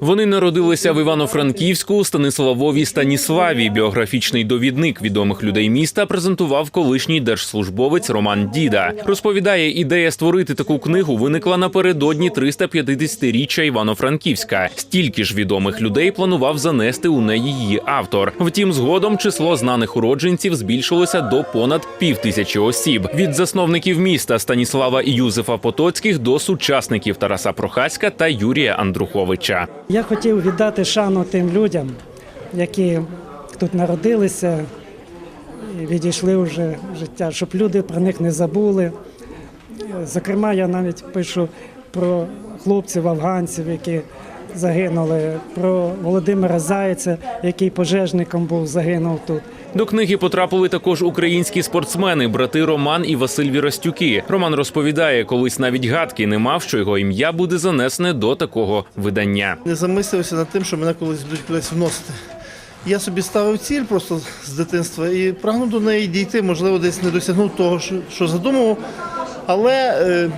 Вони народилися в Івано-Франківську Станиславові Станіславі. Біографічний довідник відомих людей міста презентував колишній держслужбовець Роман Діда. Розповідає, ідея створити таку книгу виникла напередодні 350-річчя Івано-Франківська. Стільки ж відомих людей планував занести у неї її автор. Втім, згодом число знаних уродженців збільшилося до понад півтисячі осіб. Від засновників міста Станіслава і Юзефа Потоцьких до сучасників Тараса Прохаська та Юрія Андруховича. Я хотів віддати шану тим людям, які тут народилися і відійшли вже в життя, щоб люди про них не забули. Зокрема, я навіть пишу про хлопців афганців, які загинули, про Володимира Зайця, який пожежником був, загинув тут. До книги потрапили також українські спортсмени, брати Роман і Василь Вірастюки. Роман розповідає, колись навіть гадки не мав, що його ім'я буде занесене до такого видання. Не замислився над тим, що мене колись будуть кудись вносити. Я собі ставив ціль просто з дитинства і прагнув до неї дійти. Можливо, десь не досягнув того, що, що задумував. Але е,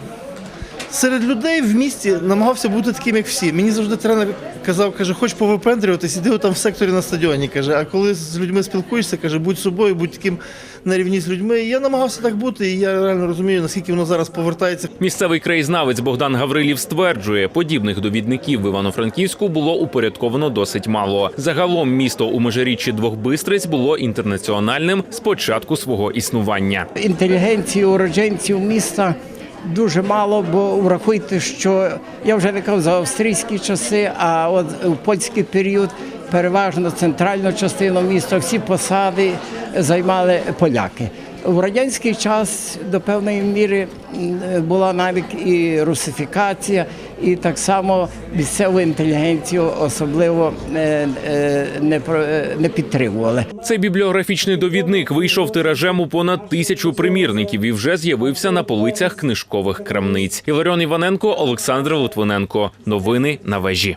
серед людей в місті намагався бути таким, як всі. Мені завжди тренер казав, каже, хоч повипендрюватись, іди там в секторі на стадіоні. Каже, а коли з людьми спілкуєшся, каже, будь собою, будь таким на рівні з людьми. І я намагався так бути, і я реально розумію, наскільки воно зараз повертається Місцевий краєзнавець Богдан Гаврилів стверджує, подібних довідників в Івано-Франківську було упорядковано досить мало. Загалом місто у межиріччі двох бистриць було інтернаціональним з початку свого існування. інтелігенції уродженців міста дуже мало, бо врахуйте, що я вже не казав за австрійські часи, а от у польський період переважно центральну частину міста всі посади займали поляки. В радянський час до певної міри була навіть і русифікація, і так само місцеву інтелігенцію особливо е, е, не, е, не підтримували. Цей бібліографічний довідник вийшов тиражем у понад тисячу примірників і вже з'явився на полицях книжкових крамниць. Іларіон Іваненко, Олександр Литвиненко. Новини на вежі.